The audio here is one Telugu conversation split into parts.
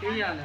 చెయ్యాలి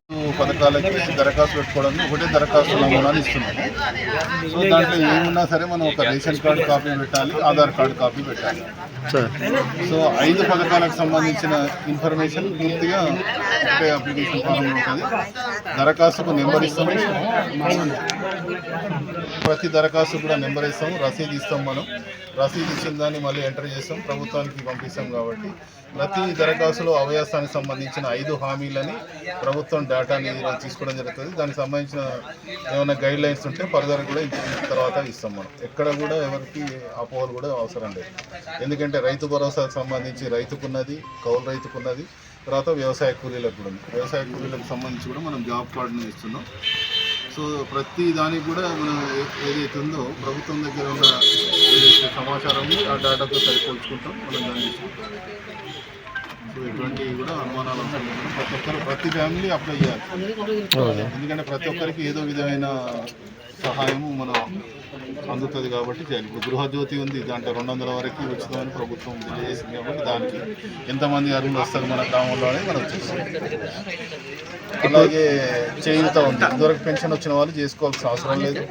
పథకాలకి దరఖాస్తు పెట్టుకోవడానికి ఒకటే దరఖాస్తు నమూనాలు ఇస్తున్నాం. సో దాంట్లో ఏమున్నా సరే మనం ఒక రేషన్ కార్డు కాపీ పెట్టాలి ఆధార్ కార్డు కాపీ పెట్టాలి. సార్. సో ఐదు పథకాలకు సంబంధించిన ఇన్ఫర్మేషన్ పూర్తిగా ఒకే అప్లికేషన్ ఫామ్లో ఉంటుంది దరఖాస్తుకు నెంబర్ ఇస్తాము ప్రతి దరఖాస్తు కూడా నెంబర్ ఇస్తాం రసీదు ఇస్తాం మనం. రసీదు ఇచ్చిన దాన్ని మళ్ళీ ఎంటర్ చేస్తాం ప్రభుత్వానికి పంపిస్తాం కాబట్టి. ప్రతి దరఖాస్తులో అభయాసానికి సంబంధించిన ఐదు హామీలని ప్రభుత్వం డేటాని అనేది తీసుకోవడం జరుగుతుంది. దానికి సంబంధించిన ఏమైనా గైడ్ లైన్స్ ఉంటే ఫర్దర్ కూడా తర్వాత ఇస్తాం మనం. ఎక్కడ కూడా ఎవరికి అపోహలు కూడా అవసరం లేదు. ఎందుకంటే రైతు భరోసాకు సంబంధించి రైతుకున్నది కౌలు రైతుకున్నది తర్వాత వ్యవసాయ కూలీలకు కూడా ఉంది. వ్యవసాయ కూలీలకు సంబంధించి కూడా మనం జాబ్ కార్డును ఇస్తున్నాం. సో ప్రతి దానికి కూడా మనం ఏదైతే ఉందో ప్రభుత్వం దగ్గర ఉన్న సమాచారం ఆ డేటాతో సరిపోల్చుకుంటాం మనం దాన్ని తీసుకుంటాం. సో ఇటువంటివి కూడా అనుమానాలు. ప్రతి ఒక్కరు ప్రతి ఫ్యామిలీ అప్లై చేయాలి. ఎందుకంటే ప్రతి ఒక్కరికి ఏదో విధమైన సహాయము మనం అందుతుంది కాబట్టి చేయాలి. ఇప్పుడు గృహజ్యోతి ఉంది దాంట్లో రెండు వందల వరకు ఉచితమని ప్రభుత్వం తెలియజేసింది కాబట్టి దానికి ఎంతమంది అర్హులు వస్తారు మన గ్రామంలో అనేది మనం చూస్తాం. అలాగే చేయూత ఉంది. ఇదివరకు పెన్షన్ వచ్చిన వాళ్ళు చేసుకోవాల్సిన అవసరం లేదు.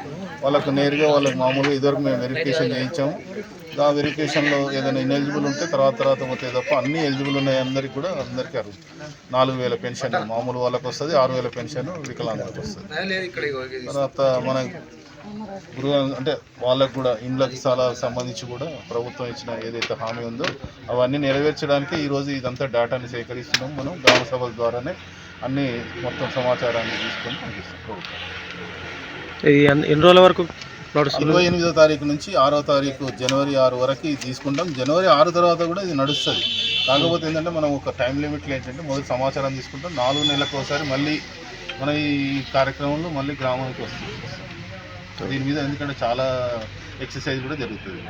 వాళ్ళకు నేరుగా వాళ్ళకి మామూలుగా ఇదివరకు మేము వెరిఫికేషన్ చేయించాము. ఆ వెరిఫికేషన్లో ఏదైనా ఇన్ఎలిజిబుల్ ఉంటే తర్వాత తర్వాత పోతే తప్ప అన్ని ఎలిజిబుల్ ఉన్నాయి అందరికీ కూడా అందరికీ అర్హులు నాలుగు వేల పెన్షన్ మామూలు వాళ్ళకి వస్తుంది ఆరు వేల పెన్షన్ వికలాంగులకు వస్తుంది. తర్వాత మన గృహ అంటే వాళ్ళకు కూడా ఇండ్లకి చాలా సంబంధించి కూడా ప్రభుత్వం ఇచ్చిన ఏదైతే హామీ ఉందో అవన్నీ నెరవేర్చడానికి ఈరోజు ఇదంతా డేటాని సేకరిస్తున్నాం మనం గ్రామ సభల ద్వారానే అన్ని మొత్తం సమాచారాన్ని తీసుకొని పంపిస్తాం ప్రభుత్వం ఎన్ని రోజుల వరకు ఇరవై ఎనిమిదో తారీఖు నుంచి ఆరో తారీఖు జనవరి ఆరు వరకు ఇది తీసుకుంటాం. జనవరి ఆరు తర్వాత కూడా ఇది నడుస్తుంది. కాకపోతే ఏంటంటే మనం ఒక టైం లిమిట్లో ఏంటంటే మొదటి సమాచారం తీసుకుంటాం. నాలుగు నెలలకు ఒకసారి మళ్ళీ మన ఈ కార్యక్రమంలో మళ్ళీ గ్రామానికి వస్తుంది. దీని మీద ఎందుకంటే చాలా ఎక్సర్సైజ్ కూడా జరుగుతుంది.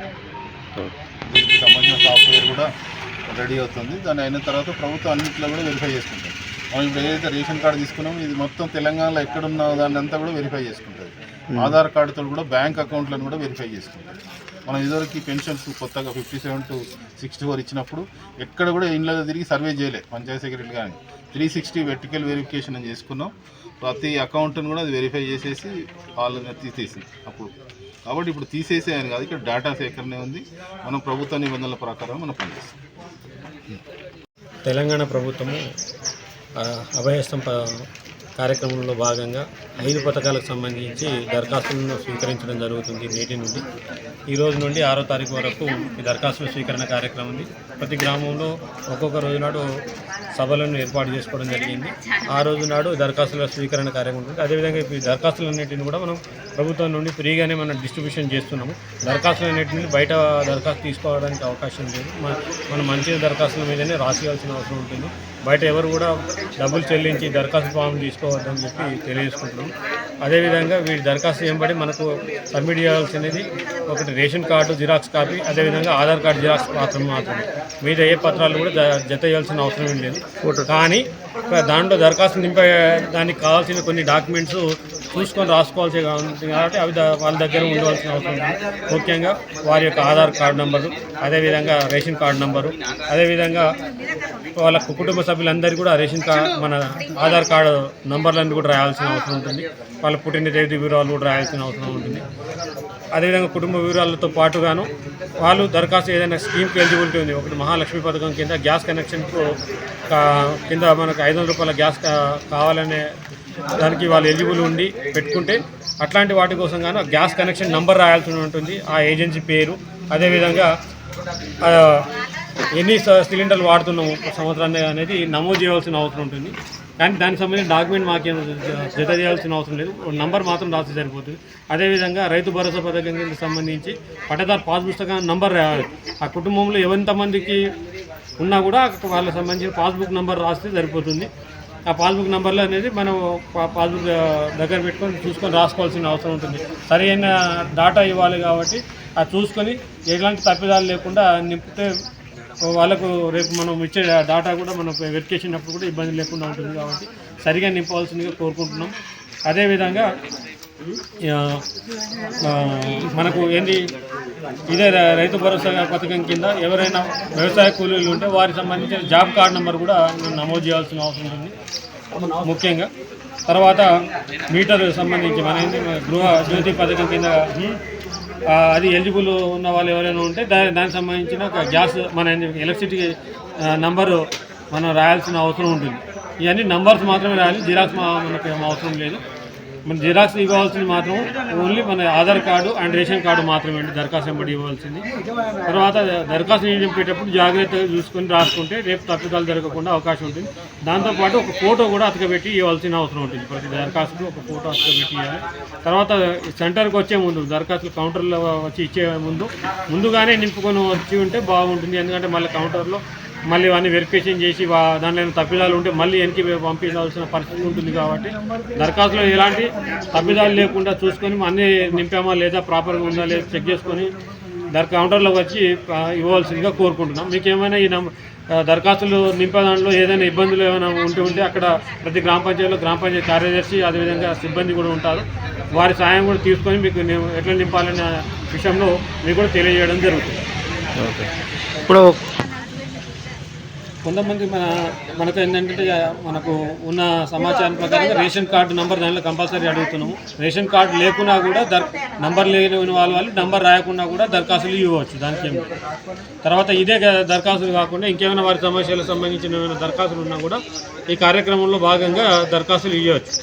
దీనికి సంబంధించిన సాఫ్ట్వేర్ కూడా రెడీ అవుతుంది. దాని అయిన తర్వాత ప్రభుత్వం అన్నింటిలో కూడా వెరిఫై చేసుకుంటుంది. మనం ఇప్పుడు ఏదైతే రేషన్ కార్డు తీసుకున్నామో ఇది మొత్తం తెలంగాణలో ఎక్కడున్న దాన్ని అంతా కూడా వెరిఫై చేసుకుంటుంది. ఆధార్ కార్డుతో కూడా బ్యాంక్ అకౌంట్లను కూడా వెరిఫై చేసుకుంటుంది మనం ఇదివరకు పెన్షన్స్ కొత్తగా fifty seven to sixty four ఇచ్చినప్పుడు ఎక్కడ కూడా ఇండ్లలో తిరిగి సర్వే చేయలే పంచాయతీ సెక్రటరీ కానీ త్రీ సిక్స్టీ వెర్టికల్ వెరిఫికేషన్ అని చేసుకున్నాం. ప్రతి అకౌంట్ని కూడా అది వెరిఫై చేసేసి వాళ్ళని తీసేసింది అప్పుడు. కాబట్టి ఇప్పుడు తీసేసేయని కాదు ఇక్కడ డేటా సేకరణ ఉంది. మనం ప్రభుత్వ నిబంధనల ప్రకారం మనం పనిచేస్తాం. తెలంగాణ ప్రభుత్వము ప కార్యక్రమంలో భాగంగా ఐదు పథకాలకు సంబంధించి దరఖాస్తులను స్వీకరించడం జరుగుతుంది నేటి నుండి. ఈ రోజు నుండి ఆరో తారీఖు వరకు ఈ దరఖాస్తుల స్వీకరణ కార్యక్రమం ఉంది. ప్రతి గ్రామంలో ఒక్కొక్క రోజు నాడు సభలను ఏర్పాటు చేసుకోవడం జరిగింది. ఆ రోజు నాడు దరఖాస్తుల స్వీకరణ కార్యక్రమం ఉంటుంది. అదేవిధంగా ఈ దరఖాస్తులన్నింటిని కూడా మనం ప్రభుత్వం నుండి ఫ్రీగానే మనం డిస్ట్రిబ్యూషన్ చేస్తున్నాము. దరఖాస్తులన్నింటినీ బయట దరఖాస్తు తీసుకోవడానికి అవకాశం లేదు. మన మనం మంచి దరఖాస్తుల మీదనే రాసియాల్సిన అవసరం ఉంటుంది. బయట ఎవరు కూడా డబ్బులు చెల్లించి దరఖాస్తు ఫామ్ తీసుకోవద్దని చెప్పి తెలియజేసుకుంటున్నాం. అదేవిధంగా వీటి దరఖాస్తు ఏంబడి మనకు సబ్మిట్ చేయాల్సినది ఒకటి రేషన్ కార్డు జిరాక్స్ కాపీ అదేవిధంగా ఆధార్ కార్డు జిరాక్స్ మాత్రం మాత్రమే. మిగతా ఏ పత్రాలు కూడా జత చేయాల్సిన అవసరం ఏం లేదు. కానీ దాంట్లో దరఖాస్తు నింపే దానికి కావాల్సిన కొన్ని డాక్యుమెంట్స్ చూసుకొని రాసుకోవాల్సి ఉంటుంది కాబట్టి అవి వాళ్ళ దగ్గర ఉండవలసిన అవసరం ఉంది. ముఖ్యంగా వారి యొక్క ఆధార్ కార్డు నెంబరు అదేవిధంగా రేషన్ కార్డు నెంబరు అదేవిధంగా వాళ్ళ కుటుంబ సభ్యులందరికీ కూడా రేషన్ కార్డు మన ఆధార్ కార్డు నంబర్లన్నీ కూడా రాయాల్సిన అవసరం ఉంటుంది. వాళ్ళ పుట్టిన తేదీ వివరాలు కూడా రాయాల్సిన అవసరం ఉంటుంది. అదేవిధంగా కుటుంబ వివరాలతో పాటుగాను వాళ్ళు దరఖాస్తు ఏదైనా స్కీమ్కి ఎలిజిబిలిటీ ఉంది. ఒకటి మహాలక్ష్మి పథకం కింద గ్యాస్ కనెక్షన్కు కింద మనకు ఐదు రూపాయల గ్యాస్ కావాలనే దానికి వాళ్ళు ఎలిజిబుల్ ఉండి పెట్టుకుంటే అట్లాంటి వాటి కోసం కానీ గ్యాస్ కనెక్షన్ నంబర్ రాయాల్సి ఉంటుంది. ఆ ఏజెన్సీ పేరు. అదేవిధంగా ఎన్ని స- సిలిండర్లు వాడుతున్నాము సంవత్సరాన్ని అనేది నమోదు చేయవలసిన అవసరం ఉంటుంది. కానీ దానికి సంబంధించిన డాక్యుమెంట్ మాకేం జత చేయాల్సిన అవసరం లేదు. నంబర్ మాత్రం రాస్తే సరిపోతుంది. అదేవిధంగా రైతు భరోసా పథకం కింద సంబంధించి పట్టదారు పాస్ పుస్తకం నంబర్ రావాలి ఆ కుటుంబంలో ఎంతమందికి ఉన్నా కూడా వాళ్ళకి సంబంధించిన పాస్బుక్ నెంబర్ రాస్తే సరిపోతుంది. ఆ పాస్బుక్ నెంబర్లో అనేది మనం పాస్బుక్ దగ్గర పెట్టుకొని చూసుకొని రాసుకోవాల్సిన అవసరం ఉంటుంది. సరైన డాటా ఇవ్వాలి కాబట్టి అది చూసుకొని ఎలాంటి తప్పిదాలు లేకుండా నింపితే వాళ్ళకు రేపు మనం ఇచ్చే డాటా కూడా మనం వెరిఫికేషన్ అప్పుడు కూడా ఇబ్బంది లేకుండా ఉంటుంది కాబట్టి సరిగా నింపవలసిందిగా కోరుకుంటున్నాం. అదేవిధంగా మనకు ఏంది ఇదే రైతు భరోసా పథకం కింద ఎవరైనా వ్యవసాయ కూలీలు ఉంటే వారికి సంబంధించిన జాబ్ కార్డ్ నెంబర్ కూడా నమోదు చేయాల్సిన అవసరం ఉంది ముఖ్యంగా. తర్వాత మీటర్ సంబంధించి మన గృహ జ్యోతి పథకం కింద అది ఎలిజిబుల్ ఉన్న వాళ్ళు ఎవరైనా ఉంటే దా దానికి సంబంధించిన ఒక గ్యాస్ మన ఎలక్ట్రిసిటీ నంబరు మనం రాయాల్సిన అవసరం ఉంటుంది. ఇవన్నీ నంబర్స్ మాత్రమే రాయాలి జిరాక్స్ మనకు అవసరం లేదు. మన జిరాక్స్ ఇవ్వాల్సింది మాత్రం ఓన్లీ మన Aadhaar card and ration card మాత్రమే అండి. దరఖాస్తు వెంబడి ఇవ్వాల్సింది. తర్వాత దరఖాస్తు నింపేటప్పుడు జాగ్రత్తగా చూసుకొని రాసుకుంటే రేపు తప్పిదాలు జరగకుండా అవకాశం ఉంటుంది. దాంతోపాటు ఒక ఫోటో కూడా అతకబెట్టి ఇవ్వాల్సిన అవసరం ఉంటుంది. ప్రతి దరఖాస్తుకు ఒక ఫోటో అతకబెట్టి ఇవ్వాలి. తర్వాత సెంటర్కి వచ్చే ముందు దరఖాస్తులు కౌంటర్లో వచ్చి ఇచ్చే ముందు ముందుగానే నింపుకొని వచ్చి ఉంటే బాగుంటుంది. ఎందుకంటే మళ్ళీ కౌంటర్లో మళ్ళీ అన్ని వెరిఫికేషన్ చేసి వా- తప్పిదాలు ఉంటే మళ్ళీ వెనక్కి పంపించాల్సిన పరిస్థితి ఉంటుంది కాబట్టి దరఖాస్తులో ఎలాంటి తప్పిదాలు లేకుండా చూసుకొని అన్నీ నింపామా లేదా ప్రాపర్గా ఉందా లేదా చెక్ చేసుకొని దర్ కౌంటర్లోకి వచ్చి ఇవ్వాల్సిందిగా కోరుకుంటున్నాం. మీకు ఏమైనా ఈ నం దరఖాస్తులు నింపే దాంట్లో ఏదైనా ఇబ్బందులు ఏమైనా ఉంటే ఉంటే అక్కడ ప్రతి గ్రామ పంచాయతీలో గ్రామ పంచాయతీ కార్యదర్శి అదేవిధంగా సిబ్బంది కూడా ఉంటారు. వారి సాయం కూడా తీసుకొని మీకు ఎట్లా నింపాలనే విషయంలో మీకు కూడా తెలియజేయడం జరుగుతుంది. ఓకే. ఇప్పుడు కొంతమంది మన మనకు ఏంటంటే మనకు ఉన్న సమాచారం ప్రకారంగా రేషన్ కార్డు నంబర్ దానిలో కంపల్సరీ అడుగుతున్నాము. రేషన్ కార్డు లేకున్నా కూడా దర్ నంబర్ లేని వాళ్ళ వాళ్ళు నంబర్ రాయకుండా కూడా దరఖాస్తులు ఇవ్వచ్చు దానికి ఏమి తర్వాత ఇదే దరఖాస్తులు కాకుండా ఇంకేమైనా వారి సమస్యలకు సంబంధించిన ఏమైనా దరఖాస్తులు ఉన్నా కూడా ఈ కార్యక్రమంలో భాగంగా దరఖాస్తులు ఇవ్వచ్చు.